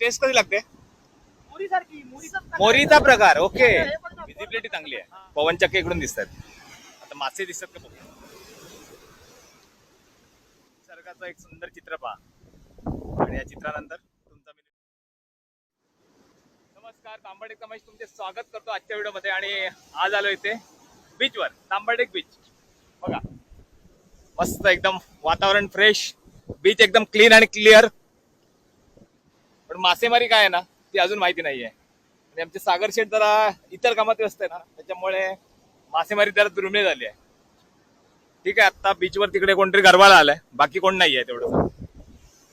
Taste कधी लागते? मोरीचा. प्रकार ओके. विजिबिलिटी चांगली आहे. पवन चक्के इकडून दिसतात आता मासे दिसतात का बघू? निसर्गाचं एक सुंदर चित्र पहा. आणि या चित्रानंतर तुमचा मी नमस्कार तांबडेक कमाश तुमचे स्वागत करतो आजच्या व्हिडिओमध्ये. आणि आज आलो इथे बीचवर तांबडेक बीच बघा. मस्त एकदम वातावरण फ्रेश बीच एकदम क्लीन आणि क्लिअर पण मासेमारी काय आहे ना ती अजून माहिती नाहीये. आणि आमचे सागर शेठ जरा इतर कामात व्यस्त आहे ना त्याच्यामुळे मासेमारी जरा दुर्मिळ झाली आहे. ठीक आहे आता बीचवर तिकडे कोणतरी गरबाला आलाय बाकी कोण नाही आहे तेवढं.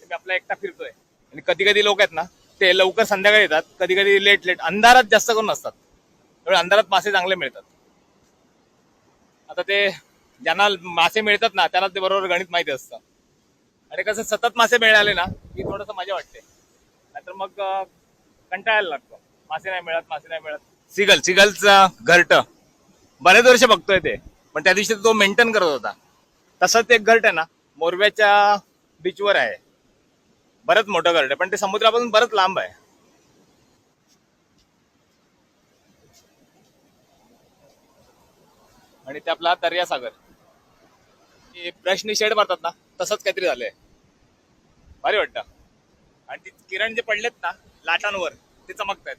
मी आपला एकटा फिरतोय. आणि कधी कधी लोक आहेत ना ते लवकर संध्याकाळी येतात कधी कधी लेट लेट अंधारात जास्त करून असतात त्यामुळे अंधारात मासे चांगले मिळतात. आता ते ज्यांना मासे मिळतात ना त्यांना ते बरोबर गणित माहिती असतं. आणि कसं सतत मासे मिळाले ना की थोडंसं मजा वाटते. नाहीतर मग कंटाळायला लागतो. मासे नाही मिळत मासे नाही मिळत. सिगल सिगलचा घरट. बरेच वर्ष बघतोय ते पण त्या दिवशी तो मेंटेन करत होता. तसंच एक घरट आहे ना मोरव्याच्या बीचवर आहे. बरंच मोठं घरट आहे पण ते समुद्रापासून बरंच लांब आहे. आणि ते आपला दर्यासागर. हे शेड मारतात ना तसंच काहीतरी झालंय. भारी वाटतं. आणि ती किरण जे पडलेत ना लाटांवर ते चमकतायत.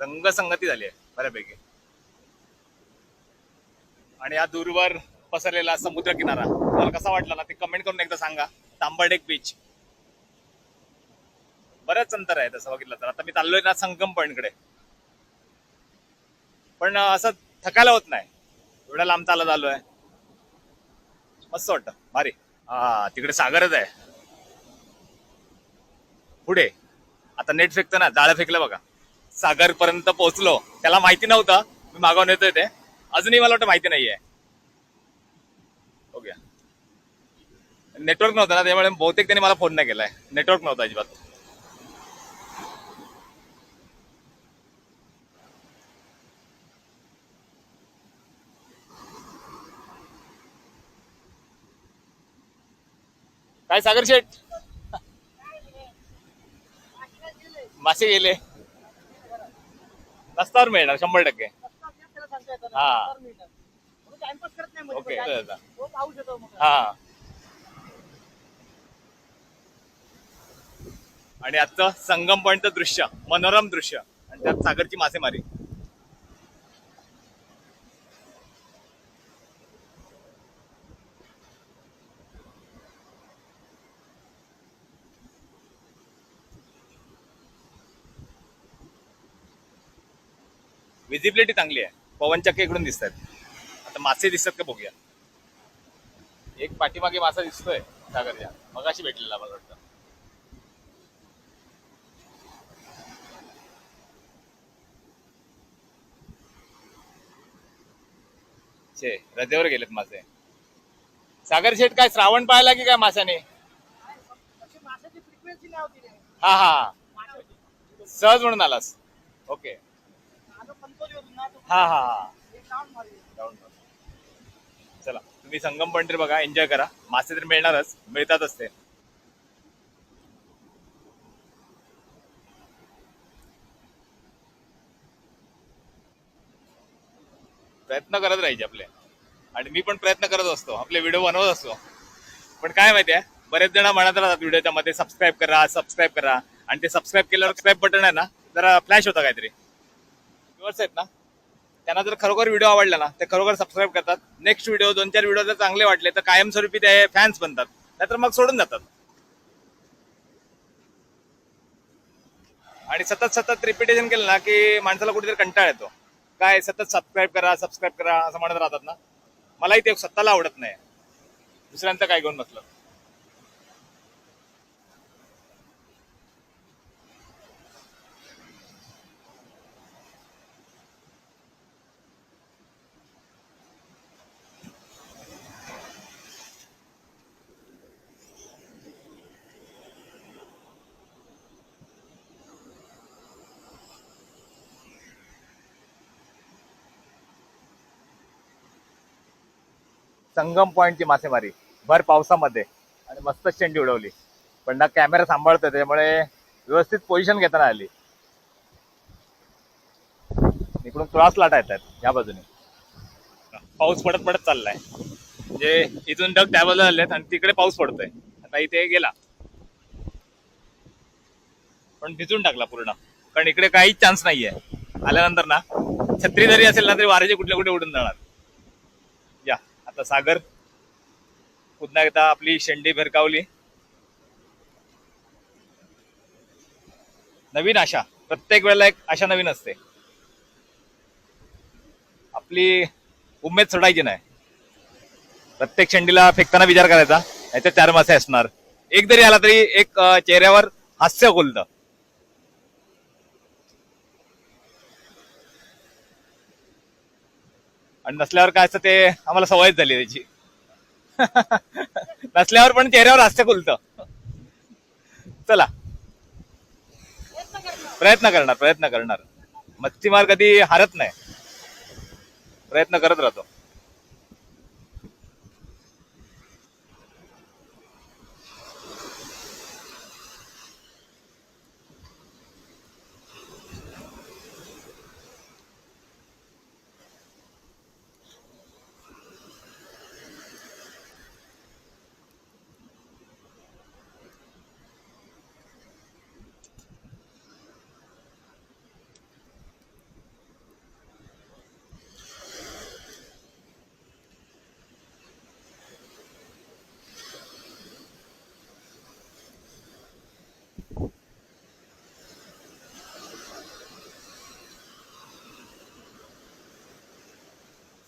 रंगसंगती झाली आहे बऱ्यापैकी. आणि या दूरवर पसरलेला समुद्र किनारा तुम्हाला कसा वाटला ना ते कमेंट करून एकदा सांगा. तांबडेक बीच बरंच अंतर आहे तसं बघितलं तर. आता मी चाललोय ना संगम पॉईंटकडे पण असं थकायला होत नाही. एवढ्या लांब चालत आलोय. मस्त वाटतं. भारी. हा तिकडे सागरच आहे. पुढे. आता नेट फेकतो ना जाळं फेकलं बघा. सागर पर्यंत पोहोचलो. त्याला माहिती नव्हतं. मी मागवून येतोय ते. अजूनही मला वाटतं माहिती नाहीये. ओके नेटवर्क नव्हतं ना त्यामुळे बहुतेक त्यांनी मला फोन नाही केलाय. नेटवर्क नव्हतं अजिबात. काय सागर शेठ? मासे गेले. रस्त्यावर मिळणार शंभर टक्के. हा. ओके, हा आणि आजचं संगम पॉइंटचं दृश्य मनोरम दृश्य आणि त्यात सागरची मासेमारी. विजिबिलिटी चांगली आहे. पवन इकडून दिसत आहेत आता मासे दिसतात का बघूया. एक पाठीमागे मासा दिसतोय सागरच्या. मगाशी भेटलेला मला वाटतं. छे रजेवर गेलेत मासे. सागर शेठ काय श्रावण पाहायला की काय माशाने? हा हा. सहज म्हणून आलास. ओके आता पंतोलीवरून ना तो हा हा हा. चला तुम्ही संगम पंढरी बघा एन्जॉय करा. मासे तर मिळणारच मिळतातच ते प्रयत्न करत राहायचे आपले. आणि मी पण प्रयत्न करत असतो आपले व्हिडिओ बनवत असतो. पण काय माहितीये बरेच जण म्हणत राहतात व्हिडिओच्या मध्ये सबस्क्राईब करा सबस्क्राईब करा. आणि ते सबस्क्राईब केल्यावर सबस्क्राईब बटन आहे ना जरा फ्लॅश होता काहीतरी. व्ह्युअर्स आहेत ना? त्यांना जर खरोखर व्हिडिओ आवडला ना ते खरोखर सबस्क्राईब करतात. नेक्स्ट व्हिडिओ दोन चार व्हिडिओ जर चांगले वाटले तर कायमस्वरूपी ते फॅन्स बनतात. नाहीतर मग सोडून जातात. आणि सतत सतत रिपिटेशन केलं ना की माणसाला कुठेतरी कंटाळ येतो. काय सतत सबस्क्राईब करा सबस्क्राईब करा असं म्हणत राहतात ना. मलाही ते स्वतःला आवडत नाही. दुसऱ्यांचं काय घेऊन बसलं? संगम पॉईंटची मासेमारी. भर पावसामध्ये. आणि मस्त शेंडी उडवली. पण ना कॅमेरा सांभाळतोय त्याच्यामुळे व्यवस्थित पोझिशन घेताना आली. इकडून क्रॉस लाटा येतात ह्या बाजूने. पाऊस पडत पडत चाललाय. म्हणजे इथून डग त्या बाजूला आलेत आणि तिकडे पाऊस पडतोय. आता इथे गेला. पण भिजून टाकला पूर्ण. कारण इकडे काहीच चान्स नाहीये. आल्यानंतर ना छत्री जरी असेल ना तरी वारेचे कुठले कुठे उडून जाणार. या. आता सागर पुन्हा एकदा आपली शेंडी भिरकावली. नवीन आशा प्रत्येक वेळेला एक आशा नवीन असते. आपली उमेद सोडायची नाही. प्रत्येक शेंडीला फेकताना विचार करायचा याच्यात चार मासे असणार. एक जरी आला तरी एक चेहऱ्यावर हास्य खोलतं आणि नसल्यावर काय असतं ते आम्हाला सवयच झाली त्याची. नसल्यावर पण चेहऱ्यावर हास्य खुलतं. चला. प्रयत्न करणार प्रयत्न करणार. मच्छीमार कधी हारत नाही. प्रयत्न करत राहतो.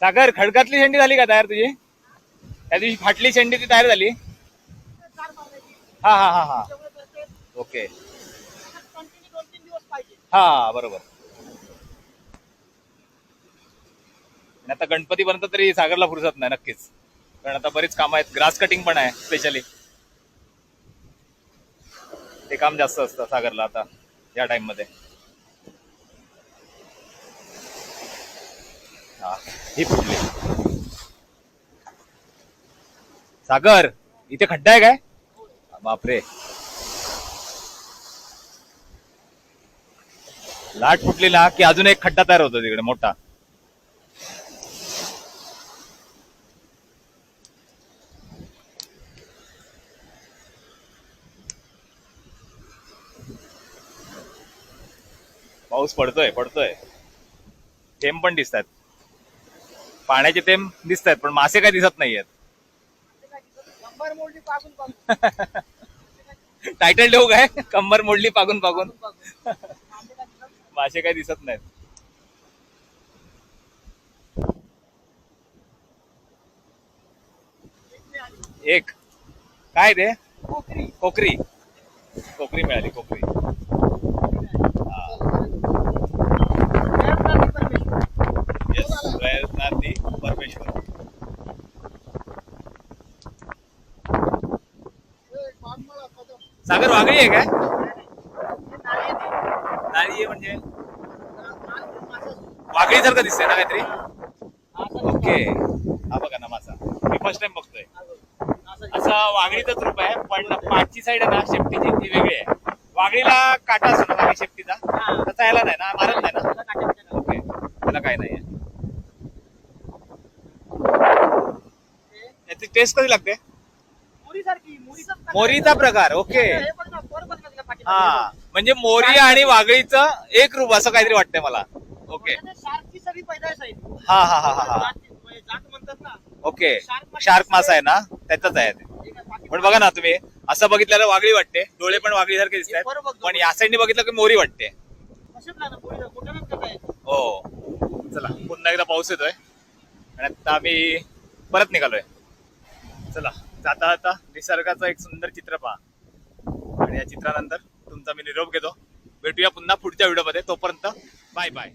सागर खडकातली शेंडी झाली का तयार तुझी? त्या दिवशी फाटली शेंडी ती तयार झाली? हा हा हा हा. ओके. हा बरोबर. आता गणपती गणपतीपर्यंत तरी सागरला फुरसत नाही नक्कीच. कारण आता बरीच कामं आहेत. ग्रास कटिंग पण आहे स्पेशली ते काम जास्त असतं सागरला आता या टाइममध्ये. हा ही फुटली. सागर इथे खड्डा आहे काय? बापरे. लाट फुटलेला की अजून एक खड्डा तयार होतो तिकडे मोठा. पाऊस पडतोय पडतोय. थेंब पण दिसतात. पाण्याचे थेंब दिसत आहेत पण मासे काय दिसत नाहीयेत. टायटल ठेवू काय? कंबर मोडली पागून पागून. मासे काय दिसत नाहीत. एक. काय ते? कोकरी. कोकरी. कोकरी मिळाली कोकरी. सागर वागळी आहे काय नाळे आहे म्हणजे. वागळी सारखं दिसतंय ना काहीतरी. ओके हा बघा ना माझा मी फर्स्ट टाइम बघतोय. असं वागळीचंच रूप आहे पण पाठची साईड आहे ना शेपटीची ती वेगळी आहे वागळीला काटा असतो ना शेपटीचा. तसा याला नाही ना मारत नाही ना. ओके त्याला काय याची टेस्ट कधी लागते. मोरीचा प्रकार ओके. हे म्हणजे मोरी आणि वागळीचं एक रूप असं काहीतरी वाटतंय मला. ओके. म्हणजे शार्कची सगळी आहे. हा हा हा हा हा. जात म्हणजे म्हणतात ना. ओके. शार्क मासा आहे ना? त्याचाच आहे ते. पण बघा ना तुम्ही असं बघितल्यावर वागळी वाटते डोळे पण वागळी सारखे दिसतात. पण या साईडने बघितलं की मोरी वाटते. हो. चला पुन्हा एकदा पाऊस येतोय. आणि आता आम्ही परत निघालोय. चला. जाता जाता निसर्गाचं एक सुंदर चित्र पहा. आणि या चित्रानंतर तुमचा मी निरोप घेतो. भेटूया पुन्हा पुढच्या व्हिडिओमध्ये. तोपर्यंत बाय बाय.